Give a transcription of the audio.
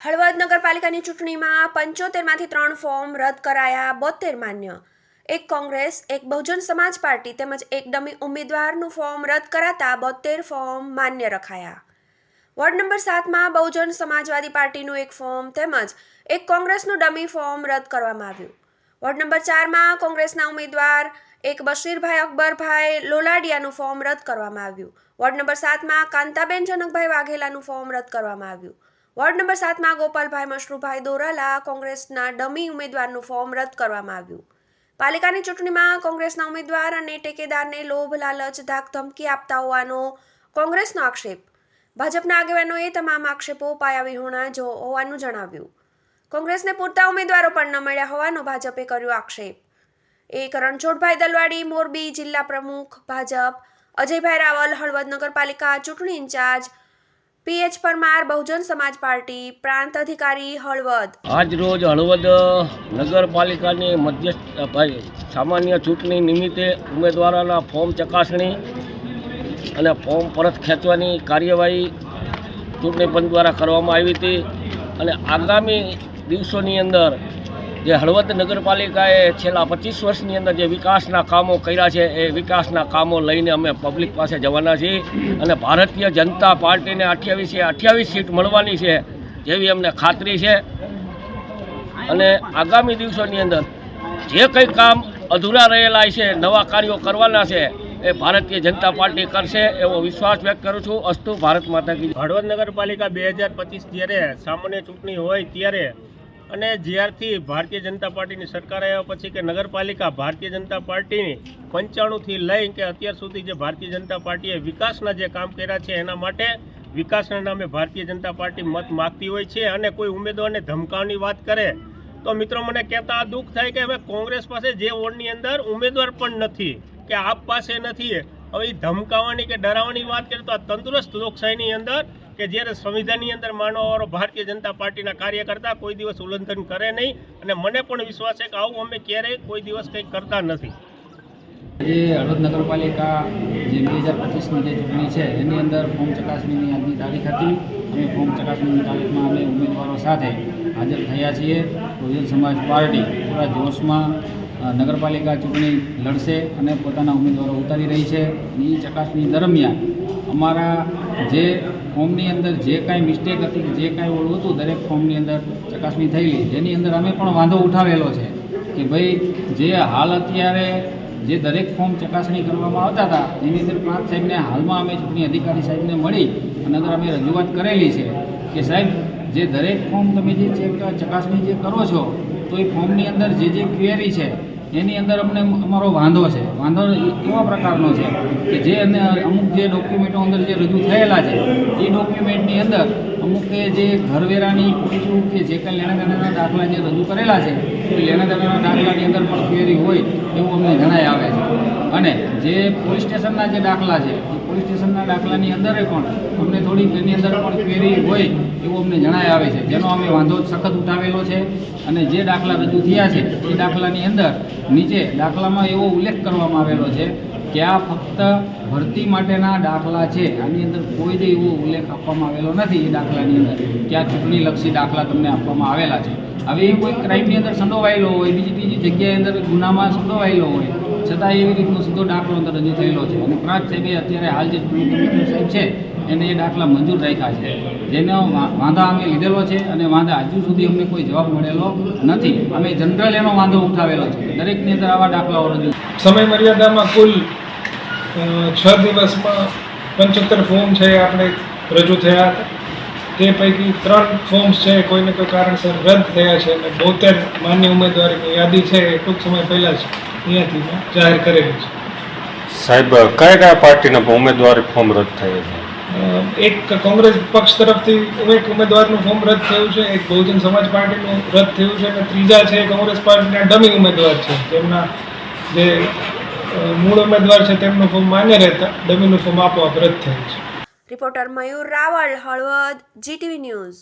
હળવદ નગરપાલિકાની ચૂંટણીમાં પંચોતેરમાંથી ત્રણ ફોર્મ રદ કરાયા બોતેર માન્ય. એક કોંગ્રેસ, એક બહુજન સમાજ પાર્ટી તેમજ એક ડમી ઉમેદવારનું ફોર્મ રદ કરાતા બોતેર ફોર્મ માન્ય રખાયા. વોર્ડ નંબર સાતમાં બહુજન સમાજવાદી પાર્ટીનું એક ફોર્મ તેમજ એક કોંગ્રેસનું ડમી ફોર્મ રદ કરવામાં આવ્યું. વોર્ડ નંબર ચારમાં કોંગ્રેસના ઉમેદવાર એક બશીરભાઈ અકબરભાઈ લોલાડિયાનું ફોર્મ રદ કરવામાં આવ્યું. વોર્ડ નંબર સાતમાં કાંતાબેન જનકભાઈ વાઘેલાનું ફોર્મ રદ કરવામાં આવ્યું. વોર્ડ નંબર સાતમાં ગોપાલભાઈ મશરૂભાઈ દોરાલા કોંગ્રેસના ડમી ઉમેદવારનું ફોર્મ રદ કરવામાં આવ્યું. પાલિકાની ચૂંટણીમાં કોંગ્રેસના ઉમેદવાર અને ટેકેદારને લોભ, લાલચ ધાક ધમકી આપતા હોવાનો કોંગ્રેસનો આક્ષેપ. ભાજપના આગેવાનોએ તમામ આક્ષેપો પાયા વિહોણા જો હોવાનું જણાવ્યું. કોંગ્રેસને પૂરતા ઉમેદવારો પણ ન મળ્યા હોવાનો ભાજપે કર્યો આક્ષેપ. એક રણછોડભાઈ દલવાડી, મોરબી જિલ્લા પ્રમુખ, ભાજપ, અજયભાઈ રાવલ, હળવદ નગરપાલિકા ચૂંટણી in charge pH Parmar Bahujan Samaj party પ્રાંત અધિકારી હળવદ. આજ રોજ હળવદ, નગરપાલિકાની મધ્યસ્થ સામાન્ય ચૂંટણી નિમિત્તે ઉમેદવારોના ફોર્મ ચકાસણી અને ફોર્મ પરત ખેંચવાની કાર્યવાહી ચૂંટણી પંચ દ્વારા કરવામાં આવી હતી. અને આગામી દિવસોની અંદર જે હળવદ નગરપાલિકાએ છેલ્લા પચીસ વર્ષની અંદર જે વિકાસના કામો કર્યા છે, એ વિકાસના કામો લઈને અમે પબ્લિક પાસે જવાના છીએ અને ભારતીય જનતા પાર્ટીને અઠ્યાવીસે અઠ્યાવીસ સીટ મળવાની છે જેવી અમને ખાતરી છે. અને આગામી દિવસોની અંદર જે કંઈ કામ અધૂરા રહેલા છે, નવા કાર્યો કરવાના છે, એ ભારતીય જનતા પાર્ટી કરશે એવો વિશ્વાસ વ્યક્ત કરું છું. અસ્તુ ભારત માતા કી હળવદ નગરપાલિકા બે હજાર પચીસ જ્યારે સામાન્ય ચૂંટણી હોય ત્યારે અને જ્યારથી ભારતીય જનતા પાર્ટીની સરકાર આવ્યા પછી કે નગરપાલિકા ભારતીય જનતા પાર્ટીની પંચાણુંથી લઈ કે અત્યાર સુધી જે ભારતીય જનતા પાર્ટીએ વિકાસના જે કામ કર્યા છે એના માટે વિકાસના નામે ભારતીય જનતા પાર્ટી મત માગતી હોય છે અને કોઈ ઉમેદવારને ધમકાવવાની વાત કરે, તો મિત્રો મને કહેતા દુઃખ થાય કે હવે કોંગ્રેસ પાસે જે વોર્ડની અંદર ઉમેદવાર પણ નથી, કે આપ પાસે નથી. હવે એ ધમકાવવાની કે ડરાવવાની વાત કરીએ તો આ તંદુરસ્ત લોકશાહીની અંદર કે જ્યારે સંવિધાનની અંદર માનવાવાળો ભારતીય જનતા પાર્ટીના કાર્યકર્તા કોઈ દિવસ ઉલ્લંઘન કરે નહીં અને મને પણ વિશ્વાસ છે કે આવું અમે ક્યારેય કોઈ દિવસ કંઈ કરતા નથી. જે હળવદ નગરપાલિકા જે બે હજાર પચીસની જે ચૂંટણી છે, એની અંદર ફોર્મ ચકાસણીની આજની તારીખ હતી. અમે ફોર્મ ચકાસણીની તારીખમાં અમે ઉમેદવારો સાથે હાજર થયા છીએ. બહુજન સમાજ પાર્ટી પૂરા જોશમાં નગરપાલિકા ચૂંટણી લડશે અને પોતાના ઉમેદવારો ઉતારી રહી છે. અને એ ચકાસણી દરમિયાન અમારા જે ફોર્મની અંદર જે કાંઈ મિસ્ટેક હતી જે કાંઈ ઓળું હતું, દરેક ફોર્મની અંદર ચકાસણી થયેલી. જેની અંદર અમે પણ વાંધો ઉઠાવેલો છે કે ભાઈ, જે હાલ અત્યારે જે દરેક ફોર્મ ચકાસણી કરવામાં આવતા હતા એની અંદર પ્રાંત સાહેબને હાલમાં અમે ચૂંટણી અધિકારી સાહેબને મળી અને અંદર અમે રજૂઆત કરેલી છે કે સાહેબ, જે દરેક ફોર્મ તમે જે ચેક ચકાસણી જે કરો છો, તો એ ફોર્મની અંદર જે જે ક્વેરી છે એની અંદર અમને અમારો વાંધો છે. વાંધો એવા પ્રકારનો છે કે જે અને અમુક જે ડોક્યુમેન્ટો અંદર જે રજૂ થયેલા છે, એ ડોક્યુમેન્ટની અંદર અમુક જે ઘરવેરાની ખોટું કે જે કંઈ લેણા દેણાના દાખલા જે રજૂ કરેલા છે, એ લેણા દેણાના દાખલાની અંદર પણ ફેરી હોય એવું અમને જણાય આવે છે. અને જે પોલીસ સ્ટેશનના જે દાખલા છે, એ પોલીસ સ્ટેશનના દાખલાની અંદર પણ અમને થોડીક એની અંદર પણ ક્વેરી હોય એવું અમને જણાય આવે છે. જેનો અમે વાંધો સખત ઉઠાવેલો છે અને જે દાખલા રજૂ થયા છે, એ દાખલાની અંદર નીચે દાખલામાં એવો ઉલ્લેખ કરવામાં આવેલો છે કે આ ફક્ત ભરતી માટેના દાખલા છે. આની અંદર કોઈ જ એવો ઉલ્લેખ આપવામાં આવેલો નથી એ દાખલાની અંદર કે આ ચૂંટણીલક્ષી દાખલા તમને આપવામાં આવેલા છે. હવે એ કોઈ ક્રાઇમની અંદર સંડોવાયેલો હોય, બીજી બીજી જગ્યાએ અંદર ગુનામાં સંડોવાયેલો હોય, છતાં એવી રીતનો સીધો દાખલો અંદર રજૂ થયેલો છે. અને પ્રાંત સાહેબે અત્યારે હાલ જે ચૂંટણી સાહેબ છે એને એ દાખલા મંજૂર રાખ્યા છે. જેનો વાંધા અમે લીધેલો છે અને વાંધા હજુ સુધી અમને કોઈ જવાબ મળેલો નથી. અમે જનરલ એનો વાંધો ઉઠાવેલો છે. દરેકની અંદર આવા દાખલાઓ રજૂ સમય મર્યાદામાં કુલ છ દિવસમાં પંચોતેર ફોર્મ છે આપણે રજૂ થયા હતા. તે પૈકી ત્રણ ફોર્મ્સ છે કોઈને કોઈ કારણસર રદ થયા છે અને બોતેર માન્ય ઉમેદવારીની યાદી છે એ ટૂંક સમય પહેલાં જ અહીંયાથી જાહેર કરેલી છે. સાહેબ કયા કયા પાર્ટીના ઉમેદવારી ફોર્મ રદ થયા છે? એક કોંગ્રેસ પક્ષ તરફથી એક ઉમેદવારનું ફોર્મ રદ થયું છે, એક બહુજન સમાજ પાર્ટીનું રદ થયું છે અને ત્રીજા છે કોંગ્રેસ પાર્ટીના ડમી ઉમેદવાર છે. તેમના જે મૂળ ઉમેદવાર છે, તેમનું ફોર્મ માન્ય રહેતા, ડમીનું ફોર્મ આપોઆપ રદ થયું છે. Reporter Mayur Raval, Halvad, GTV news.